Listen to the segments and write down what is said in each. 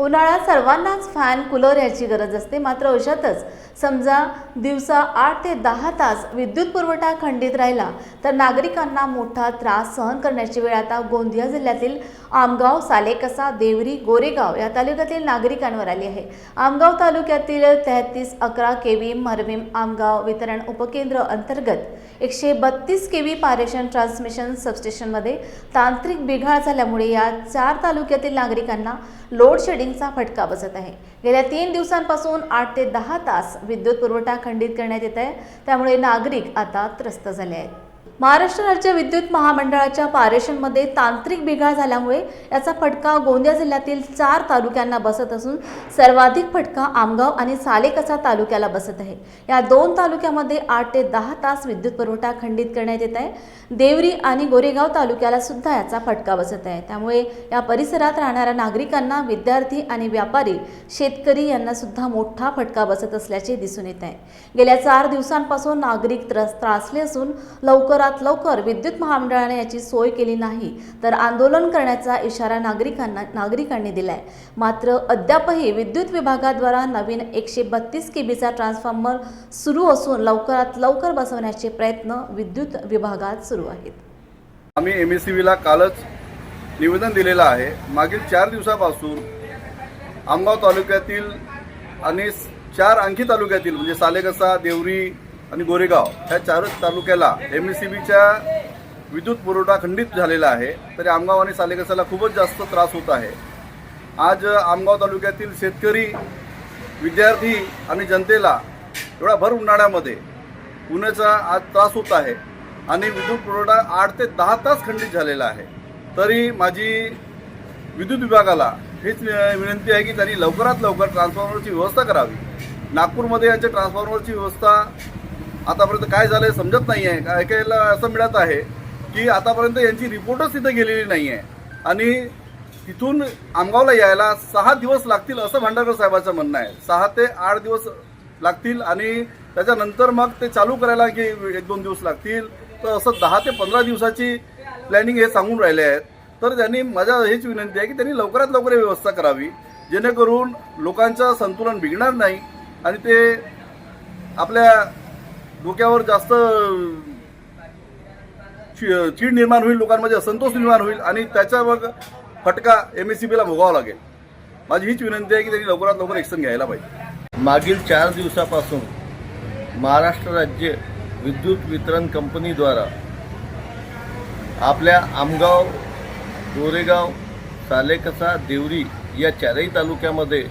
उन्हाळ्यात सर्वांनाच fan cooler याची गरज असते. मात्र अशातच समजा दिवसा आठ ते दहा तास विद्युत पुरवठा खंडित राहिला तर नागरिकांना मोठा त्रास सहन करण्याची वेळ आता गोंदिया जिल्ह्यातील आमगाव सालेकसा देवरी गोरेगाव या तालुक्यातील नागरिकांवर आली आहे. आमगाव तालुक्यातील तेहतीस अकरा केवी मरवीम आमगाव वितरण उपकेंद्र अंतर्गत एकशे बत्तीस केवी पारेषण ट्रान्समिशन सबस्टेशनमध्ये तांत्रिक बिघाड झाल्यामुळे या चार तालुक्यातील नागरिकांना लोड शेडिंगचा फटका बसत आहे. गेल्या तीन दिवसांपासून आठ ते दहा तास विद्युत पुरवठा खंडित करण्यात येत आहे. त्यामुळे नागरिक आता त्रस्त झाले आहेत. महाराष्ट्र राज्य विद्युत महामंडळाच्या पारेषणमध्ये तांत्रिक बिघाड झाल्यामुळे याचा फटका गोंदिया जिल्ह्यातील चार तालुक्यांना बसत असून सर्वाधिक फटका आमगाव आणि सालेकसा तालुक्याला बसत आहे. या दोन तालुक्यामध्ये आठ ते दहा तास विद्युत पुरवठा खंडित करण्यात येत आहे. देवरी आणि गोरेगाव तालुक्याला सुद्धा याचा फटका बसत आहे. त्यामुळे या परिसरात राहणाऱ्या नागरिकांना विद्यार्थी आणि व्यापारी शेतकरी यांना सुद्धा मोठा फटका बसत असल्याचे दिसून येत आहे. गेल्या चार दिवसांपासून नागरिक त्रस त्रासले असून लवकरात लवकर विद्युत महामंडळाने याची सोय केली नाही तर आंदोलन करण्याचा इशारा नागरिकांना नागरिकांनी दिलाय. मात्र अद्यापही विद्युत विभागाद्वारा नवीन एकशे बत्तीस केबीचा ट्रान्सफॉर्मर सुरू असून लवकरात लवकर बसवण्याचे प्रयत्न विद्युत विभागात सुरू आहेत. आम्ही एम एस सी बीला कालच निवेदन दिलेलं आहे. मागील चार दिवसापासून आमगाव तालुक्यातील आणि चार आणखी तालुक्यातील म्हणजे सालेकसा देवरी आणि गोरेगाव ह्या चारच तालुक्याला एम एस सी बीच्या विद्युत पुरवठा खंडित झालेला आहे. तरी आमगाव आणि सालेकसाला खूपच जास्त त्रास होत आहे. आज आमगाव तालुक्यातील शेतकरी विद्यार्थी आणि जनतेला एवढा भर उन्हाळ्यामध्ये उन्हाचा आज त्रास होत आहे आणि विद्युत पुरवठा आठ ते दहा तास खंडित झालेला आहे. तरी माझी विद्युत विभागाला हीच विनंती आहे की त्यांनी लवकरात लवकर ट्रान्सफॉर्मरची व्यवस्था करावी. नागपूरमध्ये यांच्या ट्रान्सफॉर्मरची व्यवस्था आतापर्यंत काय झालं समजत नाही आहे ऐकायला असं मिळत आहे की आतापर्यंत यांची रिपोर्टच तिथे गेलेली नाही आहे आणि तिथून आमगावला यायला सहा दिवस लागतील असं भांडारकर साहेबांचं म्हणणं आहे. सहा ते आठ दिवस लागतील आणि त्याच्यानंतर मग ते चालू करायला की एक दोन दिवस लागतील. तर असं दहा ते पंधरा दिवसाची प्लॅनिंग हे सांगून राहिले आहेत. तर त्यांनी माझ्या हेच विनंती आहे की त्यांनी लवकरात लवकर व्यवस्था करावी. जेणेकरून लोकांचं संतुलन बिघणार नाही आणि ते आपल्या डोक्यावर जास्त चीड निर्माण होईल लोकांमध्ये असंतोष निर्माण होईल आणि त्याचा मग फटका एम एस सी बीला भोगावा लागेल. माझी हीच विनंती आहे की त्यांनी लवकरात लवकर एक्शन घ्यायला पाहिजे. मागील चार दिवसापासून महाराष्ट्र राज्य विद्युत वितरण कंपनीद्वारा आपल्या आमगाव गोरेगाव सालेकसा देवरी या चारही तालुक्यामध्ये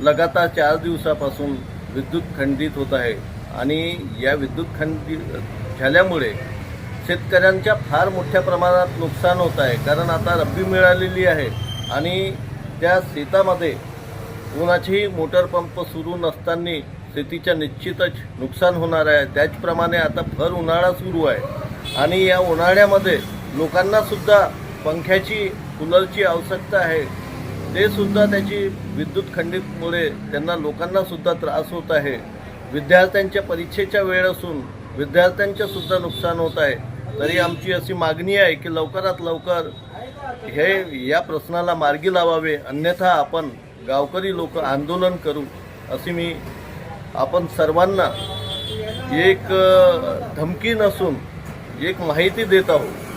लगातार चार दिवसापासून विद्युत खंडित होत आहे. आणि या विद्युत खंडित झाल्यामुळे शेतकऱ्यांच्या फार मोठ्या प्रमाणात नुकसान होत आहे. कारण आता रब्बी मिळालेली आहे आणि त्या शेतामध्ये कोणाचेही मोटर पंप सुरू नसताना शेतीच्या निश्चितच नुकसान होणार आहे. त्याचप्रमाणे आता भर उन्हाळा सुरू आहे आणि या उन्हाळ्यामध्ये लोकांनासुद्धा पंख्याची कूलरची आवश्यकता आहे. ते सुद्धा त्याची विद्युत खंडितमुळे त्यांना लोकांनासुद्धा त्रास होत आहे. विद्यार्थ्यांच्या परीक्षेच्या वेळ असून विद्यार्थ्यांचंसुद्धा नुकसान होत आहे. तरी आमची अशी मागणी आहे की लवकरात लवकर हे या प्रश्नाला मार्गी लावावे. अन्यथा आपण गावकरी लोक आंदोलन करू अशी मी आपण सर्वांना एक धमकी नसून एक माहिती देत आहोत.